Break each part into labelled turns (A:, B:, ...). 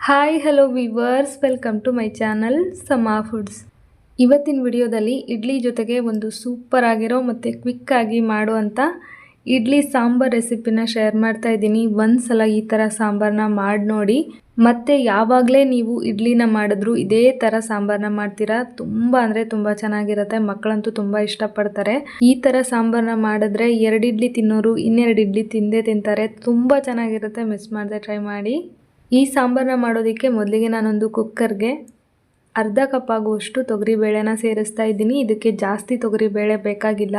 A: Hi hello viewers welcome to my channel Sama foods ಇವತ್ತಿನ ವಿಡಿಯೋದಲ್ಲಿ ಇಡ್ಲಿ ಜೊತೆಗೆ ಒಂದು ಸೂಪರ್ ಆಗಿರೋ ಮತ್ತು ಕ್ವಿಕ್ಕಾಗಿ ಮಾಡುವಂಥ ಇಡ್ಲಿ ಸಾಂಬಾರ್ ರೆಸಿಪಿನ ಶೇರ್ ಮಾಡ್ತಾ ಇದ್ದೀನಿ. ಒಂದು ಸಲ ಈ ಥರ ಸಾಂಬಾರನ್ನ ಮಾಡಿ ನೋಡಿ. ಮತ್ತು ಯಾವಾಗಲೇ ನೀವು ಇಡ್ಲಿನ ಮಾಡಿದ್ರು ಇದೇ ಥರ ಸಾಂಬಾರನ್ನ ಮಾಡ್ತೀರಾ? ತುಂಬ ಅಂದರೆ ತುಂಬ ಚೆನ್ನಾಗಿರುತ್ತೆ. ಮಕ್ಕಳಂತೂ ತುಂಬ ಇಷ್ಟಪಡ್ತಾರೆ. ಈ ಥರ ಸಾಂಬಾರನ್ನ ಮಾಡಿದ್ರೆ ಎರಡು ಇಡ್ಲಿ ತಿನ್ನೋರು ಇನ್ನೆರಡು ಇಡ್ಲಿ ತಿಂದೇ ತಿಂತಾರೆ. ತುಂಬ ಚೆನ್ನಾಗಿರುತ್ತೆ. ಮಿಸ್ ಮಾಡದೆ ಟ್ರೈ ಮಾಡಿ. ಈ ಸಾಂಬಾರನ್ನ ಮಾಡೋದಕ್ಕೆ ಮೊದಲಿಗೆ ನಾನೊಂದು ಕುಕ್ಕರ್ಗೆ ಅರ್ಧ ಕಪ್ ಆಗುವಷ್ಟು ತೊಗರಿಬೇಳೆನ ಸೇರಿಸ್ತಾ ಇದ್ದೀನಿ. ಇದಕ್ಕೆ ಜಾಸ್ತಿ ತೊಗರಿಬೇಳೆ ಬೇಕಾಗಿಲ್ಲ.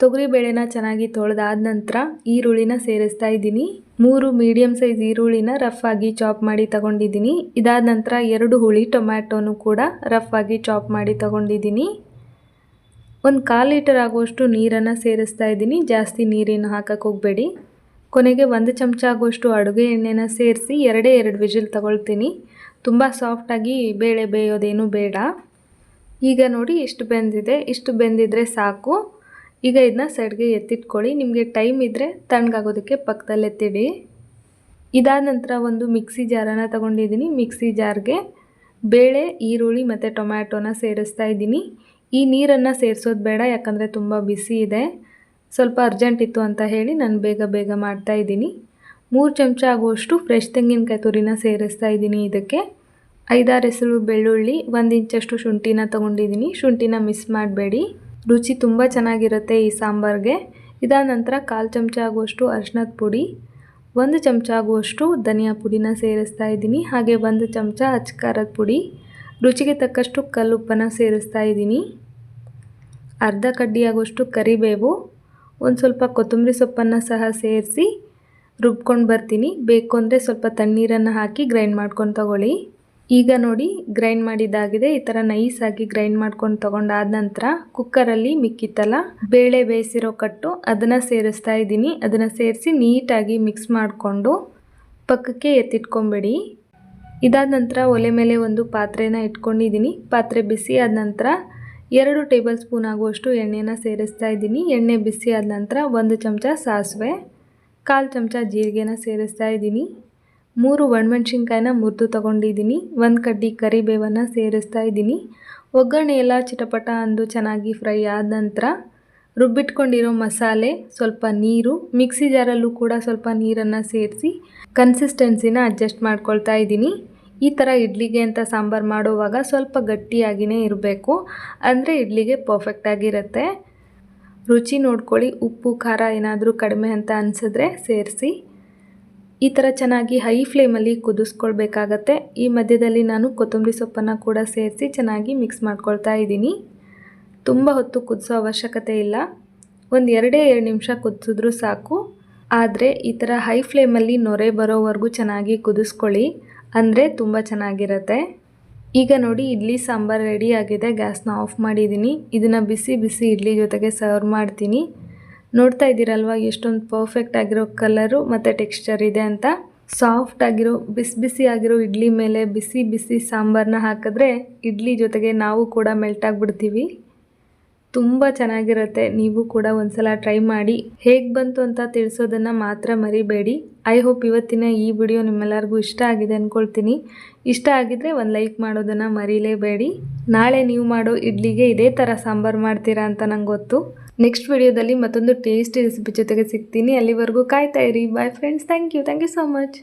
A: ತೊಗರಿಬೇಳೆನ ಚೆನ್ನಾಗಿ ತೊಳೆದಾದ ನಂತರ ಈರುಳ್ಳಿನ ಸೇರಿಸ್ತಾ ಇದ್ದೀನಿ. ಮೂರು ಮೀಡಿಯಮ್ ಸೈಜ್ ಈರುಳ್ಳಿನ ರಫ್ ಆಗಿ ಚಾಪ್ ಮಾಡಿ ತಗೊಂಡಿದ್ದೀನಿ. ಇದಾದ ನಂತರ ಎರಡು ಹುಳಿ ಟೊಮ್ಯಾಟೋನು ಕೂಡ ರಫ್ ಆಗಿ ಚಾಪ್ ಮಾಡಿ ತಗೊಂಡಿದ್ದೀನಿ. ಒಂದು ಕಾಲು ಲೀಟರ್ ಆಗುವಷ್ಟು ನೀರನ್ನು ಸೇರಿಸ್ತಾ ಇದ್ದೀನಿ. ಜಾಸ್ತಿ ನೀರಿನ ಹಾಕಕ್ಕೆ ಹೋಗಬೇಡಿ. ಕೊನೆಗೆ ಒಂದು ಚಮಚ ಆಗುವಷ್ಟು ಅಡುಗೆ ಎಣ್ಣೆನ ಸೇರಿಸಿ ಎರಡೇ ಎರಡು ವಿಜಿಲ್ ತಗೊಳ್ತೀನಿ. ತುಂಬ ಸಾಫ್ಟಾಗಿ ಬೇಳೆ ಬೇಯೋದೇನು ಬೇಡ. ಈಗ ನೋಡಿ ಇಷ್ಟು ಬೆಂದಿದೆ. ಇಷ್ಟು ಬೆಂದಿದ್ರೆ ಸಾಕು. ಈಗ ಇದನ್ನ ಸೈಡ್ಗೆ ಎತ್ತಿಟ್ಕೊಳ್ಳಿ. ನಿಮಗೆ ಟೈಮ್ ಇದ್ದರೆ ತಣ್ಣಗಾಗೋದಕ್ಕೆ ಪಕ್ಕದಲ್ಲಿ ಎತ್ತಿಡಿ. ಇದಾದ ನಂತರ ಒಂದು ಮಿಕ್ಸಿ ಜಾರನ್ನು ತಗೊಂಡಿದ್ದೀನಿ. ಮಿಕ್ಸಿ ಜಾರ್ಗೆ ಬೇಳೆ, ಈರುಳ್ಳಿ ಮತ್ತು ಟೊಮ್ಯಾಟೋನ ಸೇರಿಸ್ತಾ ಇದ್ದೀನಿ. ಈ ನೀರನ್ನು ಸೇರಿಸೋದು ಬೇಡ, ಯಾಕಂದರೆ ತುಂಬ ಬಿಸಿ ಇದೆ. ಸ್ವಲ್ಪ ಅರ್ಜೆಂಟ್ ಇತ್ತು ಅಂತ ಹೇಳಿ ನಾನು ಬೇಗ ಬೇಗ ಮಾಡ್ತಾ ಇದ್ದೀನಿ. ಮೂರು ಚಮಚ ಆಗುವಷ್ಟು ಫ್ರೆಶ್ ತೆಂಗಿನಕಾಯಿ ತುರಿನ ಸೇರಿಸ್ತಾ ಇದ್ದೀನಿ ಇದಕ್ಕೆ. ಐದಾರು ಹೆಸರು ಬೆಳ್ಳುಳ್ಳಿ, ಒಂದು ಇಂಚಷ್ಟು ಶುಂಠಿನ ತೊಗೊಂಡಿದ್ದೀನಿ. ಶುಂಠಿನ ಮಿಸ್ ಮಾಡಬೇಡಿ. ರುಚಿ ತುಂಬ ಚೆನ್ನಾಗಿರುತ್ತೆ ಈ ಸಾಂಬಾರಿಗೆ. ಇದಾದ ನಂತರ ಕಾಲು ಚಮಚ ಆಗುವಷ್ಟು ಅರ್ಶಿನದ ಪುಡಿ, ಒಂದು ಚಮಚ ಆಗುವಷ್ಟು ಧನಿಯಾ ಪುಡಿನ ಸೇರಿಸ್ತಾ ಇದ್ದೀನಿ. ಹಾಗೆ ಒಂದು ಚಮಚ ಅಚ್ಕಾರದ ಪುಡಿ, ರುಚಿಗೆ ತಕ್ಕಷ್ಟು ಕಲ್ಲುಪ್ಪನ ಸೇರಿಸ್ತಾ ಇದ್ದೀನಿ. ಅರ್ಧ ಕಡ್ಡಿ ಆಗುವಷ್ಟು ಕರಿಬೇವು ಒಂದು ಸ್ವಲ್ಪ ಕೊತ್ತಂಬರಿ ಸೊಪ್ಪನ್ನು ಸಹ ಸೇರಿಸಿ ರುಬ್ಕೊಂಡು ಬರ್ತೀನಿ. ಬೇಕು ಅಂದರೆ ಸ್ವಲ್ಪ ತಣ್ಣೀರನ್ನು ಹಾಕಿ ಗ್ರೈಂಡ್ ಮಾಡ್ಕೊಂಡು ತಗೊಳ್ಳಿ. ಈಗ ನೋಡಿ ಗ್ರೈಂಡ್ ಮಾಡಿದ್ದಾಗಿದೆ. ಈ ಥರ ನೈಸಾಗಿ ಗ್ರೈಂಡ್ ಮಾಡ್ಕೊಂಡು ತೊಗೊಂಡಾದ ನಂತರ ಕುಕ್ಕರಲ್ಲಿ ಮಿಕ್ಕಿತ್ತಲ್ಲ, ಬೇಳೆ ಬೇಯಿಸಿರೋ ಕಟ್ಟು ಅದನ್ನು ಸೇರಿಸ್ತಾ ಇದ್ದೀನಿ. ಅದನ್ನು ಸೇರಿಸಿ ನೀಟಾಗಿ ಮಿಕ್ಸ್ ಮಾಡಿಕೊಂಡು ಪಕ್ಕಕ್ಕೆ ಎತ್ತಿಟ್ಕೊಂಬೇಡಿ. ಇದಾದ ನಂತರ ಒಲೆ ಮೇಲೆ ಒಂದು ಪಾತ್ರೆನ ಇಟ್ಕೊಂಡಿದ್ದೀನಿ. ಪಾತ್ರೆ ಬಿಸಿ ಆದ ನಂತರ ಎರಡು ಟೇಬಲ್ ಸ್ಪೂನ್ ಆಗುವಷ್ಟು ಎಣ್ಣೆನ ಸೇರಿಸ್ತಾ ಇದ್ದೀನಿ. ಎಣ್ಣೆ ಬಿಸಿ ಆದ ನಂತರ ಒಂದು ಚಮಚ ಸಾಸಿವೆ, ಕಾಲು ಚಮಚ ಜೀರಿಗೆನ ಸೇರಿಸ್ತಾ ಇದ್ದೀನಿ. ಮೂರು ಒಣಮೆಣ್ಸಿನ್ಕಾಯಿನ ಮುರಿದು ತೊಗೊಂಡಿದ್ದೀನಿ. ಒಂದು ಕಡ್ಡಿ ಕರಿಬೇವನ್ನು ಸೇರಿಸ್ತಾ ಇದ್ದೀನಿ. ಒಗ್ಗರಣೆ ಎಲ್ಲ ಚಿಟಪಟ ಅಂದು ಚೆನ್ನಾಗಿ ಫ್ರೈ ಆದ ನಂತರ ರುಬ್ಬಿಟ್ಕೊಂಡಿರೋ ಮಸಾಲೆ, ಸ್ವಲ್ಪ ನೀರು, ಮಿಕ್ಸಿ ಜಾರಲ್ಲೂ ಕೂಡ ಸ್ವಲ್ಪ ನೀರನ್ನು ಸೇರಿಸಿ ಕನ್ಸಿಸ್ಟೆನ್ಸಿನ ಅಡ್ಜಸ್ಟ್ ಮಾಡ್ಕೊಳ್ತಾ ಇದ್ದೀನಿ. ಈ ಥರ ಇಡ್ಲಿಗೆ ಅಂತ ಸಾಂಬಾರು ಮಾಡುವಾಗ ಸ್ವಲ್ಪ ಗಟ್ಟಿಯಾಗಿಯೇ ಇರಬೇಕು. ಅಂದರೆ ಇಡ್ಲಿಗೆ ಪರ್ಫೆಕ್ಟಾಗಿರುತ್ತೆ ರುಚಿ ನೋಡ್ಕೊಳ್ಳಿ, ಉಪ್ಪು, ಖಾರ ಏನಾದರೂ ಕಡಿಮೆ ಅಂತ ಅನಿಸಿದ್ರೆ ಸೇರಿಸಿ. ಈ ಥರ ಚೆನ್ನಾಗಿ ಹೈ ಫ್ಲೇಮಲ್ಲಿ ಕುದಿಸ್ಕೊಳ್ಬೇಕಾಗತ್ತೆ. ಈ ಮಧ್ಯದಲ್ಲಿ ನಾನು ಕೊತ್ತಂಬರಿ ಸೊಪ್ಪನ್ನು ಕೂಡ ಸೇರಿಸಿ ಚೆನ್ನಾಗಿ ಮಿಕ್ಸ್ ಮಾಡ್ಕೊಳ್ತಾ ಇದ್ದೀನಿ. ತುಂಬ ಹೊತ್ತು ಕುದಿಸೋ ಅವಶ್ಯಕತೆ ಇಲ್ಲ. ಒಂದು ಎರಡೇ ಎರಡು ನಿಮಿಷ ಕುದಿಸಿದ್ರೂ ಸಾಕು. ಆದರೆ ಈ ಥರ ಹೈ ಫ್ಲೇಮಲ್ಲಿ ನೊರೆ ಬರೋವರೆಗೂ ಚೆನ್ನಾಗಿ ಕುದಿಸ್ಕೊಳ್ಳಿ. ಅಂದರೆ ತುಂಬ ಚೆನ್ನಾಗಿರುತ್ತೆ. ಈಗ ನೋಡಿ ಇಡ್ಲಿ ಸಾಂಬಾರು ರೆಡಿ ಆಗಿದೆ. ಗ್ಯಾಸ್ನ ಆಫ್ ಮಾಡಿದ್ದೀನಿ ಇದನ್ನು ಬಿಸಿ ಬಿಸಿ ಇಡ್ಲಿ ಜೊತೆಗೆ ಸರ್ವ್ ಮಾಡ್ತೀನಿ. ನೋಡ್ತಾ ಇದ್ದೀರಲ್ವ ಎಷ್ಟೊಂದು ಪರ್ಫೆಕ್ಟ್ ಆಗಿರೋ ಕಲರು ಮತ್ತು ಟೆಕ್ಸ್ಚರ್ ಇದೆ ಅಂತ. ಸಾಫ್ಟ್ ಆಗಿರೋ, ಬಿಸಿ ಬಿಸಿ ಆಗಿರೋ ಇಡ್ಲಿ ಮೇಲೆ ಬಿಸಿ ಬಿಸಿ ಸಾಂಬಾರನ್ನ ಹಾಕಿದ್ರೆ ಇಡ್ಲಿ ಜೊತೆಗೆ ನಾವು ಕೂಡ ಮೆಲ್ಟ್ ಆಗಿಬಿಡ್ತೀವಿ. ತುಂಬ ಚೆನ್ನಾಗಿರುತ್ತೆ. ನೀವು ಕೂಡ ಒಂದ್ಸಲ ಟ್ರೈ ಮಾಡಿ. ಹೇಗೆ ಬಂತು ಅಂತ ತಿಳಿಸೋದನ್ನು ಮಾತ್ರ ಮರಿಬೇಡಿ. ಐ ಹೋಪ್ ಇವತ್ತಿನ ಈ ವಿಡಿಯೋ ನಿಮ್ಮೆಲ್ಲರಿಗೂ ಇಷ್ಟ ಆಗಿದೆ ಅಂದ್ಕೊಳ್ತೀನಿ ಇಷ್ಟ ಆಗಿದ್ರೆ ಒಂದು ಲೈಕ್ ಮಾಡೋದನ್ನು ಮರೀಲೇಬೇಡಿ. ನಾಳೆ ನೀವು ಮಾಡೋ ಇಡ್ಲಿಗೆ ಇದೇ ಥರ ಸಾಂಬಾರು ಮಾಡ್ತೀರಾ ಅಂತ ನಂಗೆ ಗೊತ್ತು. ನೆಕ್ಸ್ಟ್ ವಿಡಿಯೋದಲ್ಲಿ ಮತ್ತೊಂದು ಟೇಸ್ಟಿ ರೆಸಿಪಿ ಜೊತೆಗೆ ಸಿಗ್ತೀನಿ. ಅಲ್ಲಿವರೆಗೂ ಕಾಯ್ತಾ ಇರಿ. Bye friends thank you thank you so much